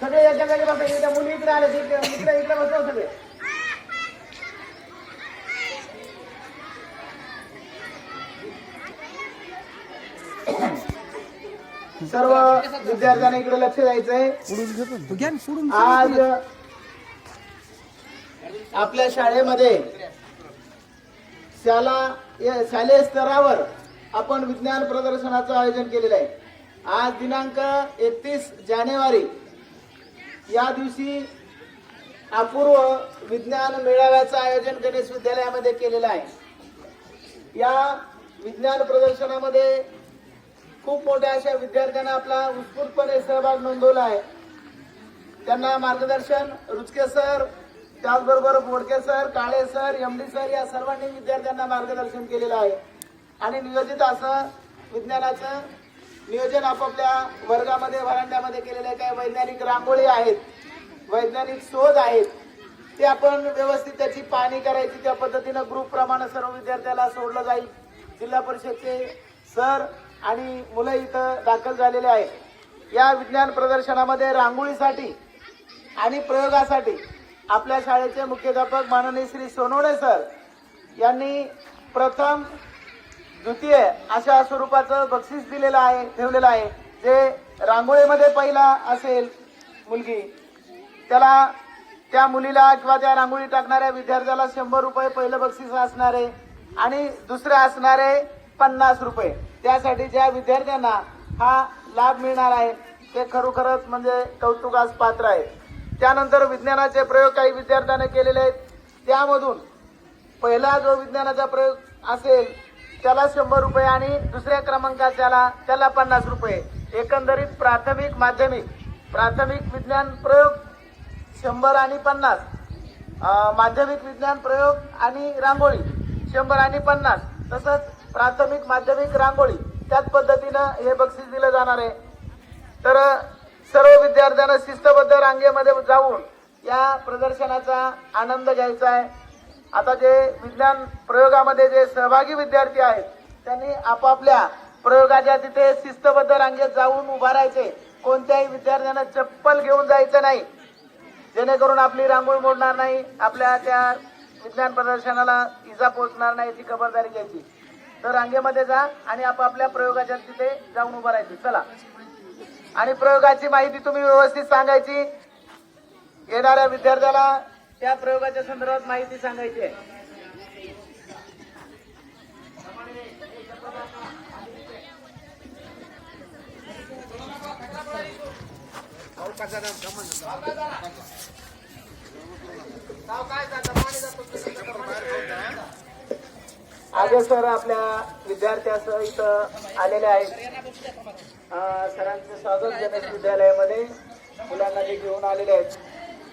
सगळे एका जागी बसले त्या मुली इकडे आले इकडे इकडे इकडे सगळे. सर्व विद्यार्थ्यांना इकडे लक्ष द्यायचंय. सोडून आज आपल्या शाळेमध्ये शाला शालेय स्तरावर आपण विज्ञान प्रदर्शनाचं आयोजन केलेलं आहे. आज दिनांक एकतीस जानेवारी या दिवशी अपूर्व विज्ञान मेळाव्याचं आयोजन गणेश विद्यालयामध्ये केलेलं आहे. या विज्ञान प्रदर्शनामध्ये खूप मोठ्या अशा विद्यार्थ्यांना आपला उत्स्फूर्तपणे सहभाग नोंदवला आहे. त्यांना मार्गदर्शन रुचके सर त्याचबरोबर Bodke sir Kale sir M D sir या सर्वांनी विद्यार्थ्यांना मार्गदर्शन केलेलं आहे. आणि नियोजित असं विज्ञानाचं नियोजन आपापल्या वर्गामध्ये वरांड्यामध्ये केलेलं आहे. काही वैज्ञानिक रांगोळी आहेत. वैज्ञानिक शोध आहेत. ते आपण व्यवस्थित त्याची पाहणी करायची. त्या पद्धतीनं ग्रुप प्रमाणे सर्व विद्यार्थ्याला सोडलं जाईल. जिल्हा परिषदचे सर आणि मुलं इथं दाखल झालेले आहेत. या विज्ञान प्रदर्शनामध्ये रांगोळीसाठी आणि प्रयोगासाठी आपल्या शाळेचे मुख्याध्यापक माननीय श्री सोनवणे सर यांनी प्रथम द्वितीय अशा स्वरूपाचं बक्षीस दिलेलं आहे ठेवलेलं आहे. जे रांगोळीमध्ये पहिला असेल मुलगी. त्याला त्या मुलीला किंवा त्या रांगोळी टाकणाऱ्या विद्यार्थ्याला शंभर रुपये पहिलं बक्षीस असणारे आणि दुसरे असणारे पन्नास रुपये. त्यासाठी ज्या विद्यार्थ्यांना हा लाभ मिळणार आहे ते खरोखरच म्हणजे कौतुकास पात्र आहे. त्यानंतर विज्ञानाचे प्रयोग काही विद्यार्थ्यांनी केलेले आहेत. त्यामधून पहिला जो विज्ञानाचा प्रयोग असेल त्याला शंभर रुपये आणि दुसऱ्या क्रमांकाच्याला त्याला पन्नास रुपये. एकंदरीत प्राथमिक माध्यमिक प्राथमिक विज्ञान प्रयोग शंभर आणि पन्नास. माध्यमिक विज्ञान प्रयोग आणि रांगोळी. शंभर आणि पन्नास. तसंच प्राथमिक माध्यमिक रांगोळी. त्याच पद्धतीनं हे बक्षीस दिलं जाणार आहे. तर सर्व विद्यार्थ्यांना शिस्तबद्ध रांगेमध्ये जाऊन या प्रदर्शनाचा आनंद घ्यायचा आहे. आता जे विज्ञान प्रयोगामध्ये जे सहभागी विद्यार्थी आहेत त्यांनी आपापल्या प्रयोगाच्या तिथे शिस्तबद्ध रांगेत जाऊन उभारायचे कोणत्याही विद्यार्थ्यांना चप्पल घेऊन जायचं नाही. जेणेकरून आपली रांगोळी मोडणार नाही आपल्या त्या विज्ञान प्रदर्शनाला इजा पोहोचणार नाही याची खबरदारी घ्यायची. तर रांगेमध्ये जा आणि आपापल्या प्रयोगाच्या तिथे जाऊन उभं राहायचं. चला. आणि प्रयोगाची माहिती तुम्ही व्यवस्थित सांगायची. येणाऱ्या विद्यार्थ्याला त्या प्रयोगाच्या संदर्भात माहिती सांगायची आहे. आगे सर आपल्या विद्यार्थ्यासह इथं आलेले आहेत. सरांचे स्वागत गणेश विद्यालयामध्ये. मुलांना जे घेऊन आलेले आहेत.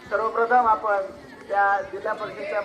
सर्वप्रथम आपण त्या जिल्हा परिषदच्या